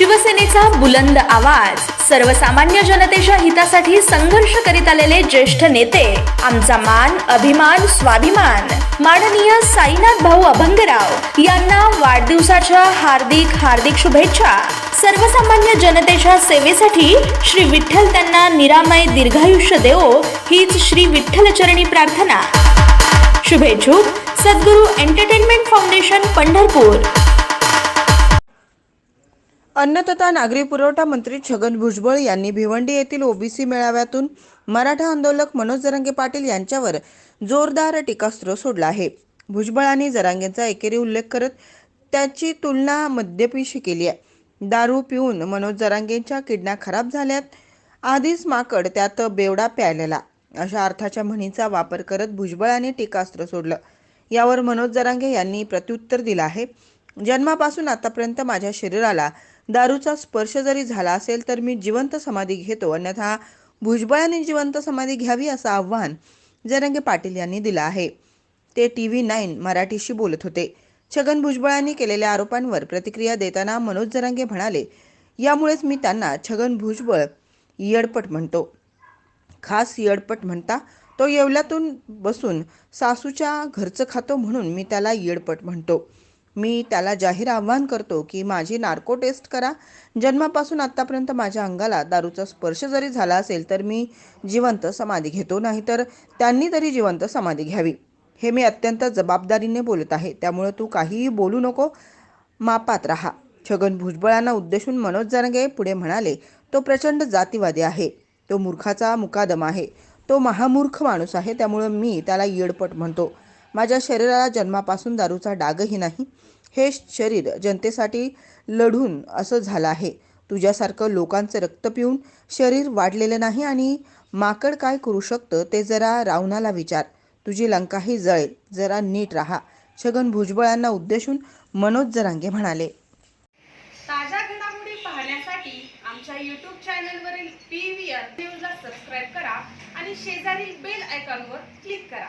शिवसेनेचा बुलंद आवाज. सर्वसामान्य जनतेच्या हितासाठी संघर्ष करीत आलेले ज्येष्ठ नेते. आमचा मान अभिमान स्वाभिमान. माननीय साईनाथ भाऊ अभंगराव यांना वाढदिवसाच्या हार्दिक हार्दिक शुभेच्छा. सर्वसामान्य जनतेच्या सेवेसाठी श्री विठ्ठल त्यांना निरामय दीर्घायुष्य देवो हीच श्री विठ्ठलचरणी प्रार्थना. शुभेच्छुक. सद्गुरू एंटरटेनमेंट फाउंडेशन पंढरपूर. अन्न तथा नागरी पुरवठा मंत्री छगन भुजबळ यांनी भिवंडी येथील ओबीसी मेळाव्यातून मराठा आंदोलक मनोज जरांगे पाटील यांच्यावर जोरदार टीकास्त्र सोडला आहे. भुजबळांनी जरांगेंचा एकेरी उल्लेख करत त्याची तुलना मद्यपीशी केली आहे. दारू पिऊन मनोज जरांगेंच्या किडण्या खराब झाल्यात. आधीच माकड त्यात बेवडा प्यायलेला. अशा अर्थाच्या म्हणीचा वापर करत भुजबळांनी टीकास्त्र सोडलं. यावर मनोज जरांगे यांनी प्रत्युत्तर दिलं आहे. जन्मापासून आतापर्यंत माझ्या शरीराला दारूचा स्पर्श जरी झाला असेल तर मी जिवंत समाधी घेतो. अन्यथा भुजबळाने जिवंत समाधी घ्यावी असं आव्हान जरंगे पाटील यांनी दिलं आहे. ते टी व्ही नाईन मराठीशी बोलत होते. छगन भुजबळांनी केलेल्या आरोपांवर प्रतिक्रिया देताना मनोज जरांगे म्हणाले यामुळेच मी त्यांना छगन भुजबळ येडपट म्हणतो. खास येडपट म्हणता तो येवल्यातून बसून सासूच्या घरचं खातो म्हणून मी त्याला येडपट म्हणतो. मी त्याला जाहीर आव्हान करतो की माझी नार्को टेस्ट करा. जन्मापासून आत्तापर्यंत माझ्या अंगाला दारूचा स्पर्श जरी झाला असेल तर मी जिवंत समाधी घेतो नाही तर त्यांनी तरी जिवंत समाधी घ्यावी. हे मी अत्यंत जबाबदारीने बोलत आहे. त्यामुळे तू काहीही बोलू नको. मापात राहा. छगन भुजबळांना उद्देशून मनोज जरंगे पुढे म्हणाले तो प्रचंड जातीवादी आहे. तो मूर्खाचा मुकादम आहे. तो महामूर्ख माणूस आहे. त्यामुळं मी त्याला येडपट म्हणतो. माझ्या शरीराला जन्मापासून दारूचा डागही नाही. हे शरीर जनतेसाठी लढून असं झालं आहे. तुझ्यासारखं लोकांचं रक्त पिऊन शरीर वाढलेलं नाही आणि माकड काय करू शकतं ते जरा रावणाला विचार. तुझी लंकाही जळेल. जरा नीट राहा. छगन भुजबळांना उद्देशून मनोज जरांगे म्हणाले. ताज्या घडामोडी पाहण्यासाठी आमच्या यूट्यूब चॅनलवरील पी व्ही आर न्यूजला सबस्क्राईब करा आणि शेजारील बेल आयकॉनवर क्लिक करा.